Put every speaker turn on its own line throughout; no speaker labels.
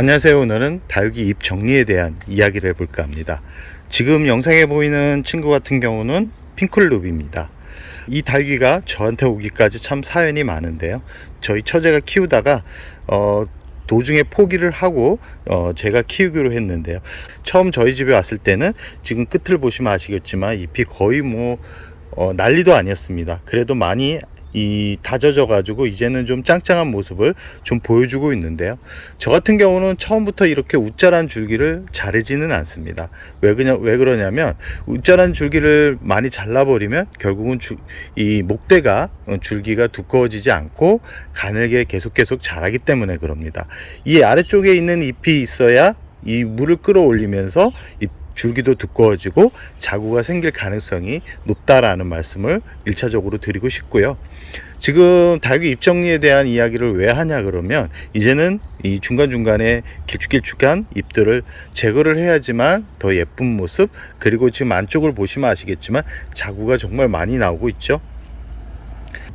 안녕하세요. 오늘은 다육이 잎 정리에 대한 이야기를 해볼까 합니다. 지금 영상에 보이는 친구 같은 경우는 핑클룹입니다. 이 다육이가 저한테 오기까지 참 사연이 많은데요. 저희 처제가 키우다가 어, 도중에 포기를 하고 어, 제가 키우기로 했는데요. 처음 저희 집에 왔을 때는 지금 끝을 보시면 아시겠지만 잎이 거의 뭐 어, 난리도 아니었습니다. 그래도 많이 이 다져져 가지고 이제는 좀 짱짱한 모습을 좀 보여주고 있는데요. 저 같은 경우는 처음부터 이렇게 웃자란 줄기를 자르지는 않습니다. 왜 그냐 왜 그러냐면 웃자란 줄기를 많이 잘라버리면 결국은 주, 이 목대가 어, 줄기가 두꺼워지지 않고 가늘게 계속 계속 자라기 때문에 그럽니다. 이 아래쪽에 있는 잎이 있어야 이 물을 끌어올리면서 이 줄기도 두꺼워지고 자구가 생길 가능성이 높다라는 말씀을 일차적으로 드리고 싶고요. 지금 다육이 잎 정리에 대한 이야기를 왜 하냐 그러면 이제는 이 중간중간에 길쭉길쭉한 잎들을 제거를 해야지만 더 예쁜 모습 그리고 지금 안쪽을 보시면 아시겠지만 자구가 정말 많이 나오고 있죠.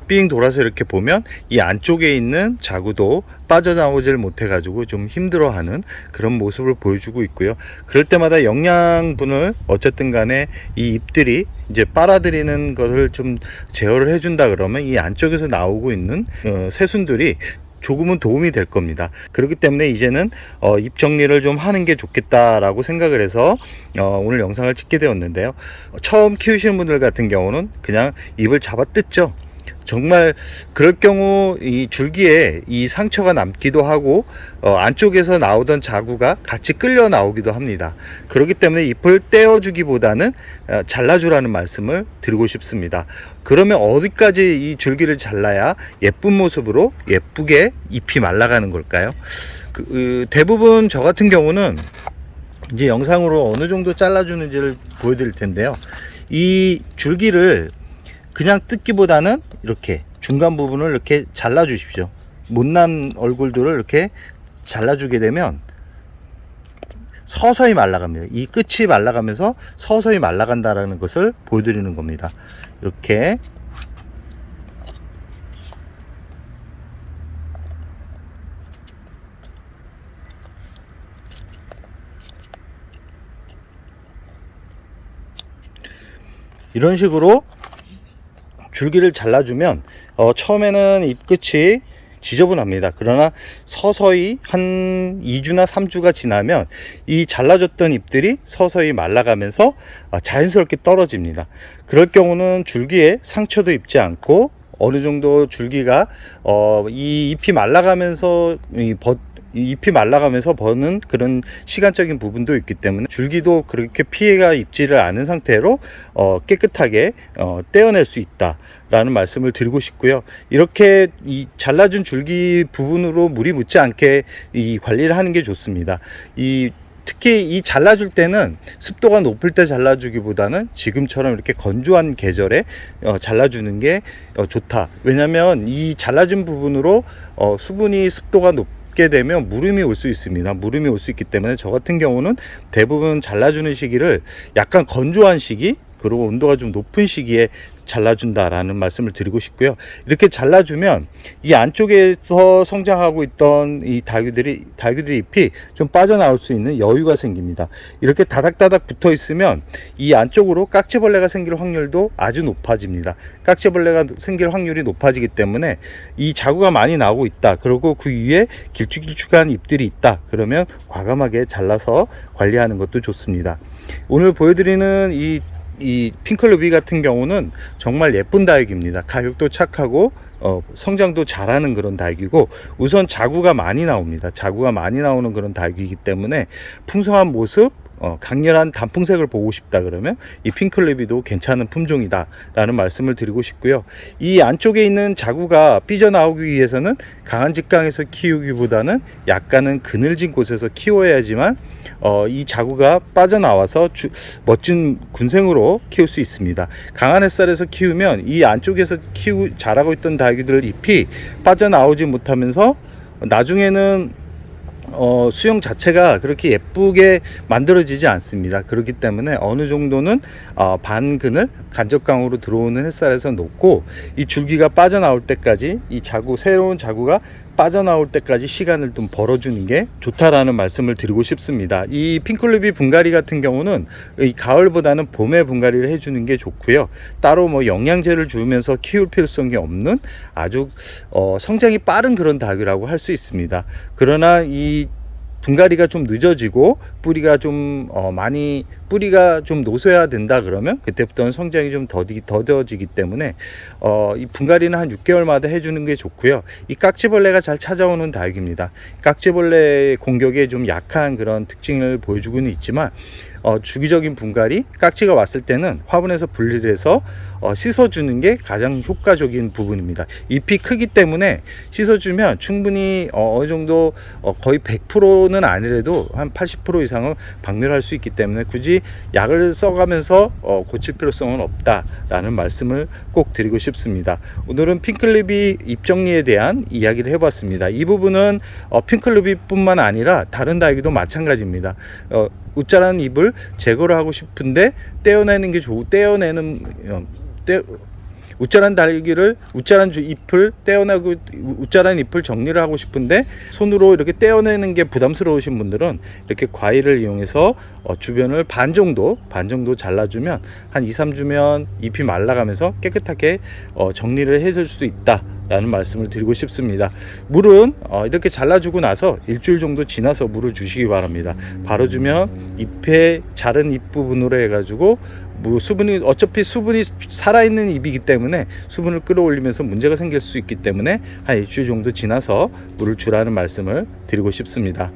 삥 돌아서 이렇게 보면 이 안쪽에 있는 자구도 빠져나오질 못해 가지고 좀 힘들어하는 그런 모습을 보여주고 있고요. 그럴 때마다 영양분을 어쨌든 간에 이 잎들이 이제 빨아들이는 것을 좀 제어를 해준다 그러면 이 안쪽에서 나오고 있는 어, 새순들이 조금은 도움이 될 겁니다. 그렇기 때문에 이제는 어, 입 정리를 좀 하는 게 좋겠다라고 생각을 해서 어, 오늘 영상을 찍게 되었는데요. 처음 키우시는 분들 같은 경우는 그냥 입을 잡아 뜯죠. 정말 그럴 경우 이 줄기에 이 상처가 남기도 하고 어, 안쪽에서 나오던 자구가 같이 끌려 나오기도 합니다. 그렇기 때문에 잎을 떼어주기보다는 어, 잘라주라는 말씀을 드리고 싶습니다. 그러면 어디까지 이 줄기를 잘라야 예쁜 모습으로 예쁘게 잎이 말라가는 걸까요? 그, 그, 대부분 저 같은 경우는 이제 영상으로 어느 정도 잘라주는지를 보여드릴 텐데요. 이 줄기를 그냥 뜯기보다는 이렇게 중간 부분을 이렇게 잘라 주십시오. 못난 얼굴들을 이렇게 잘라 주게 되면 서서히 말라갑니다. 이 끝이 말라가면서 서서히 말라간다라는 것을 보여드리는 겁니다. 이렇게 이런 식으로 줄기를 잘라주면 어, 처음에는 잎끝이 지저분합니다. 그러나 서서히 한 2주나 3주가 지나면 이 잘라졌던 잎들이 서서히 말라가면서 어, 자연스럽게 떨어집니다. 그럴 경우는 줄기에 상처도 입지 않고 어느 정도 줄기가 어, 이 잎이 말라가면서 이 벗, 이 잎이 말라가면서 버는 그런 시간적인 부분도 있기 때문에 줄기도 그렇게 피해가 입지를 않은 상태로 어, 깨끗하게 어, 떼어낼 수 있다 라는 말씀을 드리고 싶고요. 이렇게 이 잘라준 줄기 부분으로 물이 묻지 않게 이 관리를 하는 게 좋습니다. 이 특히 이 잘라줄 때는 습도가 높을 때 잘라주기보다는 지금처럼 이렇게 건조한 계절에 어, 잘라주는 게 어, 좋다. 왜냐하면 이 잘라진 부분으로 어, 수분이 습도가 높 게 되면 무름이 올 수 있습니다. 무름이 올 수 있기 때문에 저 같은 경우는 대부분 잘라주는 시기를 약간 건조한 시기 그리고 온도가 좀 높은 시기에 잘라준다라는 말씀을 드리고 싶고요. 이렇게 잘라주면 이 안쪽에서 성장하고 있던 이 다육들이 다육들의 잎이 좀 빠져나올 수 있는 여유가 생깁니다. 이렇게 다닥다닥 붙어 있으면 이 안쪽으로 깍지벌레가 생길 확률도 아주 높아집니다. 깍지벌레가 생길 확률이 높아지기 때문에 이 자구가 많이 나오고 있다. 그리고 그 위에 길쭉길쭉한 잎들이 있다. 그러면 과감하게 잘라서 관리하는 것도 좋습니다. 오늘 보여드리는 이, 이 핑클루비 같은 경우는 정말 예쁜 다육입니다. 가격도 착하고 어, 성장도 잘하는 그런 다육이고 우선 자구가 많이 나옵니다. 자구가 많이 나오는 그런 다육이기 때문에 풍성한 모습 어, 강렬한 단풍색을 보고 싶다 그러면 이 핑클레비도 괜찮은 품종이다 라는 말씀을 드리고 싶고요. 이 안쪽에 있는 자구가 삐져나오기 위해서는 강한 직강에서 키우기보다는 약간은 그늘진 곳에서 키워야지만 어, 이 자구가 빠져나와서 주, 멋진 군생으로 키울 수 있습니다. 강한 햇살에서 키우면 이 안쪽에서 키우 자라고 있던 다육이들 잎이 빠져나오지 못하면서 나중에는 어, 수영 자체가 그렇게 예쁘게 만들어지지 않습니다. 그렇기 때문에 어느 정도는 어, 반근을 간접강으로 들어오는 햇살에서 놓고 이 줄기가 빠져나올 때까지 이 자구 새로운 자구가 빠져나올 때까지 시간을 좀 벌어주는 게 좋다라는 말씀을 드리고 싶습니다. 이 핑클루비 분갈이 같은 경우는 이 가을보다는 봄에 분갈이를 해주는 게 좋고요. 따로 뭐 영양제를 주면서 키울 필요성이 없는 아주 어, 성장이 빠른 그런 닭이라고 할 수 있습니다. 그러나 이 분갈이가 좀 늦어지고 뿌리가 좀 어, 많이 뿌리가 좀 노쇠야 된다 그러면 그때부터는 성장이 좀 더디, 더뎌지기 때문에 어, 이 분갈이는 한 6개월마다 해주는 게 좋고요. 이 깍지벌레가 잘 찾아오는 닭입니다. 깍지벌레 공격에 좀 약한 그런 특징을 보여주고는 있지만 어, 주기적인 분갈이 깍지가 왔을 때는 화분에서 분리를 해서 어, 씻어주는 게 가장 효과적인 부분입니다. 잎이 크기 때문에 씻어주면 충분히 어, 어느 정도 어, 거의 100%는 아니래도 한 80% 이상은 박멸할 수 있기 때문에 굳이 약을 써가면서 어, 고칠 필요성은 없다라는 말씀을 꼭 드리고 싶습니다. 오늘은 핑클립이 잎 정리에 대한 이야기를 해봤습니다. 이 부분은 어, 핑클립이뿐만 아니라 다른 다육이도 마찬가지입니다. 어, 웃자라는 잎을 제거를 하고 싶은데 떼어내는 게 좋고 떼어내는 어, 떼 웃자란 다육이를 웃자란 주 잎을 떼어내고 웃자란 잎을 정리를 하고 싶은데 손으로 이렇게 떼어내는 게 부담스러우신 분들은 이렇게 과일을 이용해서 어, 주변을 반 정도 반 정도 잘라주면 한 2, 3주면 잎이 말라가면서 깨끗하게 어, 정리를 해줄 수 있다. 라는 말씀을 드리고 싶습니다. 물은 어, 이렇게 잘라주고 나서 일주일 정도 지나서 물을 주시기 바랍니다. 바로 주면 잎의 자른 잎 부분으로 해가지고 뭐 수분이 어차피 수분이 살아있는 잎이기 때문에 수분을 끌어올리면서 문제가 생길 수 있기 때문에 한 일주일 정도 지나서 물을 주라는 말씀을 드리고 싶습니다.